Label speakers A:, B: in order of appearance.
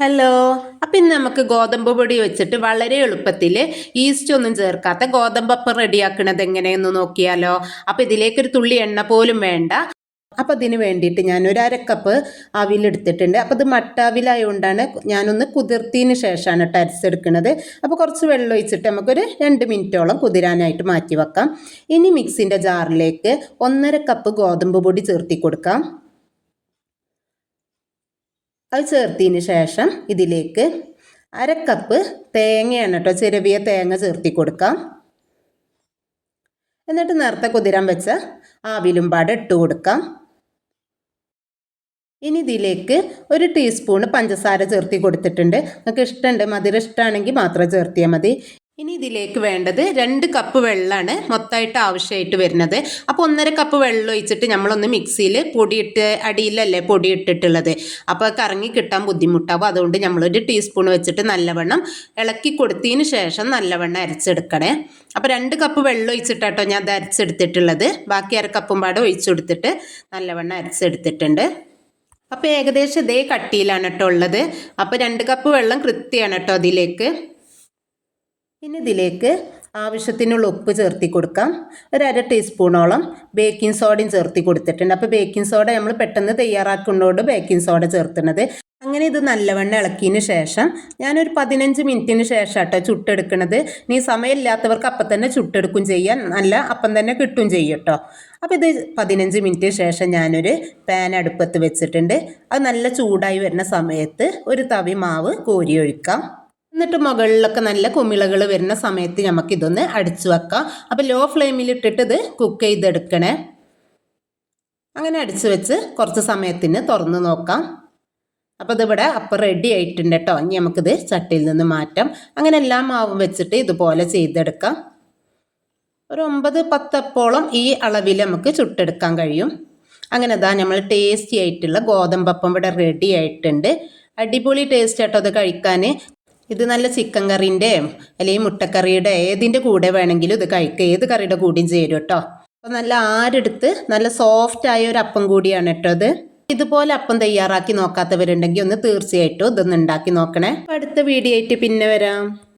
A: Hello അപ്പം ഇന്ന് നമുക്ക് ഗോതമ്പ് പൊടി വെച്ചിട്ട് വളരെ എളുപ്പത്തിൽ ഈസ്റ്റ് ഒന്നും ചേർക്കാത്ത ഗോതമ്പപ്പം റെഡിയാക്കണത് എങ്ങനെയെന്ന് നോക്കിയാലോ. അപ്പം ഇതിലേക്കൊരു തുള്ളി എണ്ണ പോലും വേണ്ട. അപ്പം ഇതിന് വേണ്ടിയിട്ട് ഞാൻ ഒരു അരക്കപ്പ് അവിലെടുത്തിട്ടുണ്ട് അപ്പം ഇത് മട്ടാവിലായതുകൊണ്ടാണ് ഞാനൊന്ന് കുതിർത്തതിന് ശേഷമാണ് കേട്ടോ അരച്ചെടുക്കുന്നത് അപ്പോൾ കുറച്ച് വെള്ളം ഒഴിച്ചിട്ട് നമുക്കൊരു രണ്ട് മിനിറ്റോളം കുതിരാനായിട്ട് മാറ്റി വെക്കാം ഇനി മിക്സിന്റെ ജാറിലേക്ക് ഒന്നര കപ്പ് ഗോതമ്പ് പൊടി ചേർത്തി കൊടുക്കാം അത് ചേർത്തതിന് ശേഷം ഇതിലേക്ക് അര കപ്പ് തേങ്ങയാണ് കേട്ടോ ചിരവിയ തേങ്ങ ചേർത്തി കൊടുക്കാം. എന്നിട്ട് നേരത്തെ കുതിരാൻ വെച്ച ആവിലും പാടെ ഇട്ട് കൊടുക്കാം. ഇനി ഇതിലേക്ക് ഒരു ടീസ്പൂണ് പഞ്ചസാര ചേർത്തി കൊടുത്തിട്ടുണ്ട്. നിങ്ങൾക്ക് ഇഷ്ടമുണ്ട് മധുരം ഇഷ്ടമാണെങ്കിൽ മാത്രം ചേർത്തിയാൽ മതി. ഇനി ഇതിലേക്ക് വേണ്ടത് രണ്ട് കപ്പ് വെള്ളമാണ് മൊത്തമായിട്ട് ആവശ്യമായിട്ട് വരുന്നത്. അപ്പോൾ ഒന്നര കപ്പ് വെള്ളം ഒഴിച്ചിട്ട് നമ്മളൊന്ന് മിക്സിയിൽ പൊടിയിട്ട് അടിയിലല്ലേ പൊടിയിട്ടിട്ടുള്ളത്. അപ്പോൾ കറങ്ങി കിട്ടാൻ ബുദ്ധിമുട്ടാവും. അതുകൊണ്ട് നമ്മളൊരു ടീസ്പൂൺ വെച്ചിട്ട് നല്ലവണ്ണം ഇളക്കി കൊടുത്തതിന് ശേഷം നല്ലവണ്ണം അരച്ചെടുക്കണേ. അപ്പോൾ രണ്ട് കപ്പ് വെള്ളം ഒഴിച്ചിട്ടാട്ടോ ഞാൻ അത് അരച്ചെടുത്തിട്ടുള്ളത്. ബാക്കി അര കപ്പും പാടെ ഒഴിച്ചെടുത്തിട്ട് നല്ലവണ്ണം അരച്ചെടുത്തിട്ടുണ്ട്. അപ്പോൾ ഏകദേശം ഇതേ കട്ടിയിലാണ് കേട്ടോ ഉള്ളത്. അപ്പോൾ രണ്ട് കപ്പ് വെള്ളം കൃത്യമാണ് കേട്ടോ അതിലേക്ക്. ഇനി ഇതിലേക്ക് ആവശ്യത്തിനുള്ള ഉപ്പ് ചേർത്തി കൊടുക്കാം. ഒരു അര ടീസ്പൂണോളം ബേക്കിംഗ് സോഡയും ചേർത്തി കൊടുത്തിട്ടുണ്ട്. അപ്പോൾ ബേക്കിംഗ് സോഡ നമ്മൾ പെട്ടെന്ന് തയ്യാറാക്കുന്നതുകൊണ്ട് ബേക്കിംഗ് സോഡ ചേർത്തുന്നത്. അങ്ങനെ ഇത് നല്ലവണ്ണം ഇളക്കിയതിന് ശേഷം ഞാനൊരു പതിനഞ്ച് മിനിറ്റിന് ശേഷം കേട്ടോ ചുട്ടെടുക്കുന്നത് നീ സമയമില്ലാത്തവർക്ക് അപ്പം തന്നെ ചുട്ടെടുക്കും ചെയ്യാൻ നല്ല അപ്പം തന്നെ കിട്ടും ചെയ്യും കേട്ടോ അപ്പോൾ ഇത് പതിനഞ്ച് മിനിറ്റ് ശേഷം ഞാനൊരു പാൻ അടുപ്പത്ത് വെച്ചിട്ടുണ്ട്. അത് നല്ല ചൂടായി വരുന്ന സമയത്ത് ഒരു തവി മാവ് കോരി ഒഴിക്കാം എന്നിട്ട് മുകളിലൊക്കെ നല്ല കുമിളകൾ വരുന്ന സമയത്ത് നമുക്ക് ഇതൊന്ന് അടിച്ചു വെക്കാം. അപ്പോൾ ലോ ഫ്ലെയിമിൽ ഇട്ടിട്ട് ഇത് കുക്ക് ചെയ്തെടുക്കണേ. അങ്ങനെ അടിച്ചു വെച്ച് കുറച്ച് സമയത്തിന് തുറന്ന് നോക്കാം. അപ്പോൾ ഇതിവിടെ അപ്പം റെഡി ആയിട്ടുണ്ട് കേട്ടോ ഇനി നമുക്കിത് ചട്ടിയിൽ നിന്ന് മാറ്റാം. അങ്ങനെ എല്ലാ മാവും വെച്ചിട്ട് ഇതുപോലെ ചെയ്തെടുക്കാം. ഒരു ഒമ്പത് പത്തപ്പോളം ഈ അളവിൽ നമുക്ക് ചുട്ടെടുക്കാൻ കഴിയും. അങ്ങനെ ഇതാ നമ്മൾ ടേസ്റ്റി ആയിട്ടുള്ള ഗോതമ്പപ്പം ഇവിടെ റെഡി ആയിട്ടുണ്ട്. അടിപൊളി ടേസ്റ്റ് ആട്ടോ അത് കഴിക്കാൻ ഇത് നല്ല ചിക്കൻ കറീന്റെ അല്ലെങ്കിൽ മുട്ടക്കറിയുടെ ഏതിന്റെ കൂടെ വേണമെങ്കിലും ഇത് കഴിക്കുക ഏത് കറിയുടെ കൂടിയും ചേരും കേട്ടോ അപ്പോൾ നല്ല ആരെടുത്ത് നല്ല സോഫ്റ്റ് ആയ ഒരു അപ്പം കൂടിയാണ് കേട്ടോ അത് ഇതുപോലെ അപ്പം തയ്യാറാക്കി നോക്കാത്തവരുണ്ടെങ്കിൽ ഒന്ന് തീർച്ചയായിട്ടും ഇതൊന്ന് ഉണ്ടാക്കി നോക്കണേ. അടുത്ത വീഡിയോ ആയിട്ട് പിന്നെ വരാം.